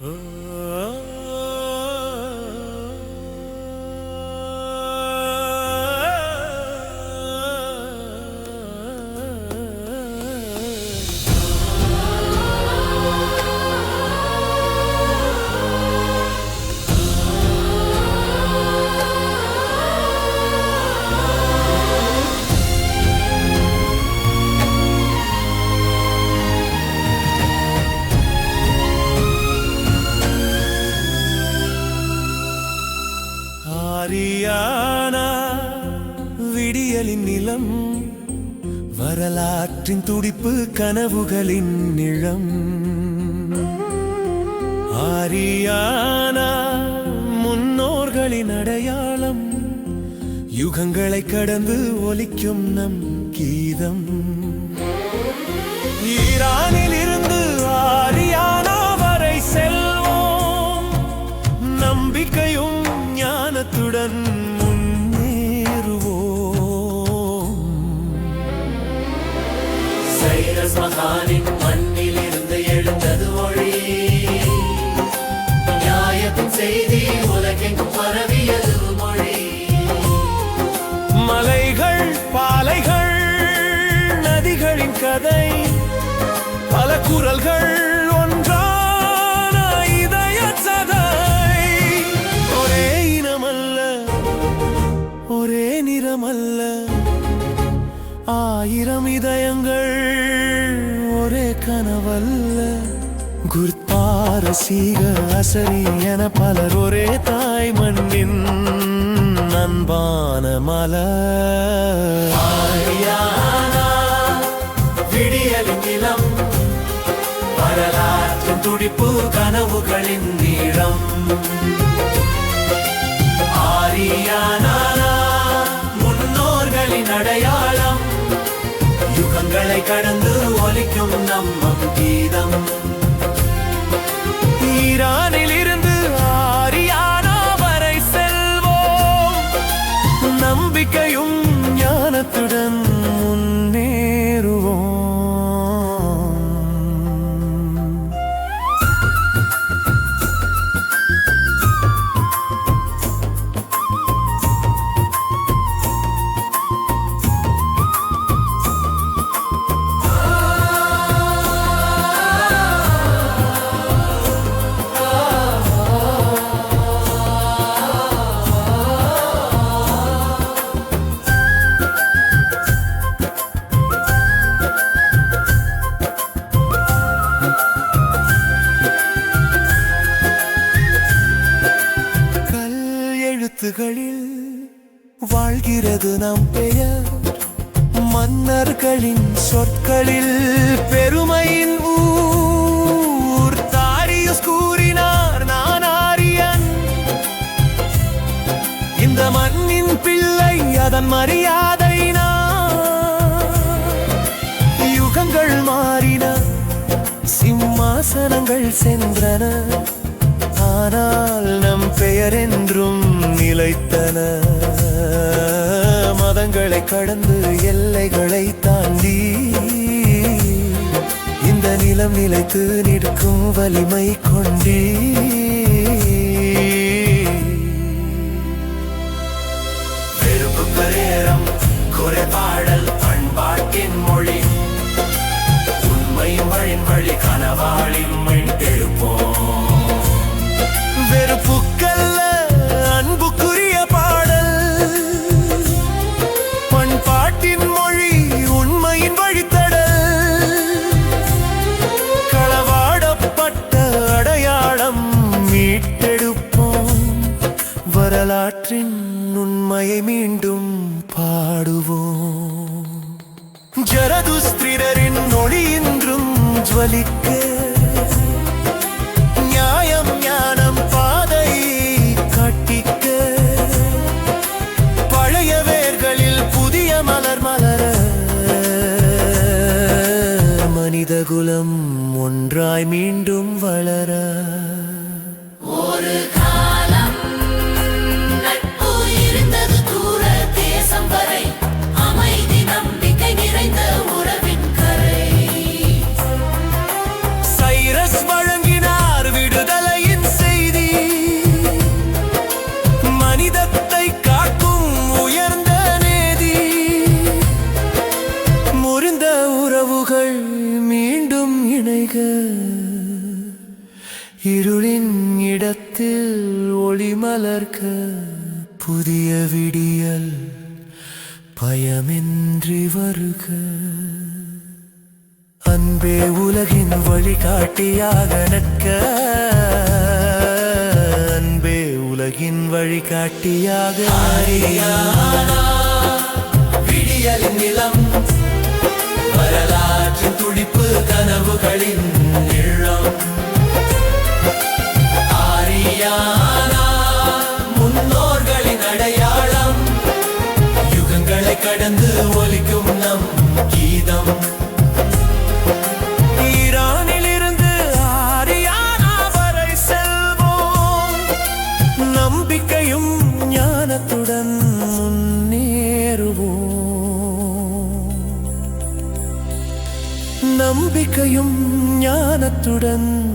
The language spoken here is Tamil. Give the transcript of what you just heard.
ஆரியானா வரலாற்றின் துடிப்பு கனவுகளின் நிழம். ஆரியானா முன்னோர்களின் அடையாளம். யுகங்களை கடந்து ஒலிக்கும் நம் கீதம். ஈரானில் மகானின் மண்ணில் இருந்து எழுந்தது ஒளி. நியாயத்தின் செய்தி உலகெங்கும் பரவியது மொழி. மலைகள் பாலைகள் நதிகளின் கதை. பல குரல்கள் ஒன்றான இதய சதை. ஒரே இனமல்ல ஒரே நிறமல்ல. ஆயிரம் இதயங்கள் கனவல்ல. கனவல்ல குர்பாரசீக அசரி என பலர் ஒரே தாய் மண்ணின் அன்பான மலர். ஆரியானா, நிலம். வரலாற்றின் துடிப்பு கனவுகளின் நீளம். ஆரியானா முன்னோர்களின் அடையாளம் யுகங்களை கடந்து ஒலிக்கும் நம்மம் கீதம். வாழ்கிறது நம் பெயர். மன்னர்களின் சொற்களில் பெருமையின் ஊர். தாரியுஸ் கூறினார் நான் ஆரியன். இந்த மண்ணின் பிள்ளை அதன் மரியாதை நான். யுகங்கள் மாறின சிம்மாசனங்கள் சென்றன. ஆனால் நம் பெயர் என்றும் நிலைத்தன. மதங்களை கடந்து எல்லைகளை தாண்டி இந்த நிலம் நிலைத்து நிற்கும் வலிமை கொண்டே. வெறுப்பு பிரேரம் குறைபாடல் பண்பாட்டின் மொழி. உண்மையும் வழின் வழி கனவாளின் மீட்டெழுப்போம் வெறுப்புக்கல்ல மீட்டெடுப்போம். வரலாற்றின் உண்மையை மீண்டும் பாடுவோம். ஜரதுஸ்திரரின் ஒளி இன்றும் ஜுவலிக்க. நியாயம் ஞானம் பாதை கட்டிக்க. பழைய வேர்களில் புதிய மலர் மலர. மனிதகுலம் ஒன்றாய் மீண்டும் வளர. ஒரு காலம் நட்பு இருந்தது தூர தேசம் வரை அமைதி நம்பிக்கை நிறைந்த உறவின் மீண்டும் இணைக. இருளின் என்னிடத்தில் ஒளி மலர்க்க புதிய விடியல் பயமின்றி வருக. அன்பே உலகின் வழிகாட்டியாக நிற்க. அன்பே உலகின் வழிகாட்டியாக விடியலின் நிலம் வரலாற்று துடிப்பு கனவுகளின் கடந்து ஒலிக்கும் நம் கீதம். ஈரானிலிருந்து ஆரியானா வரை செல்வோம். நம்பிக்கையும் ஞானத்துடன் முன்னேறுவோம். நம்பிக்கையும் ஞானத்துடன்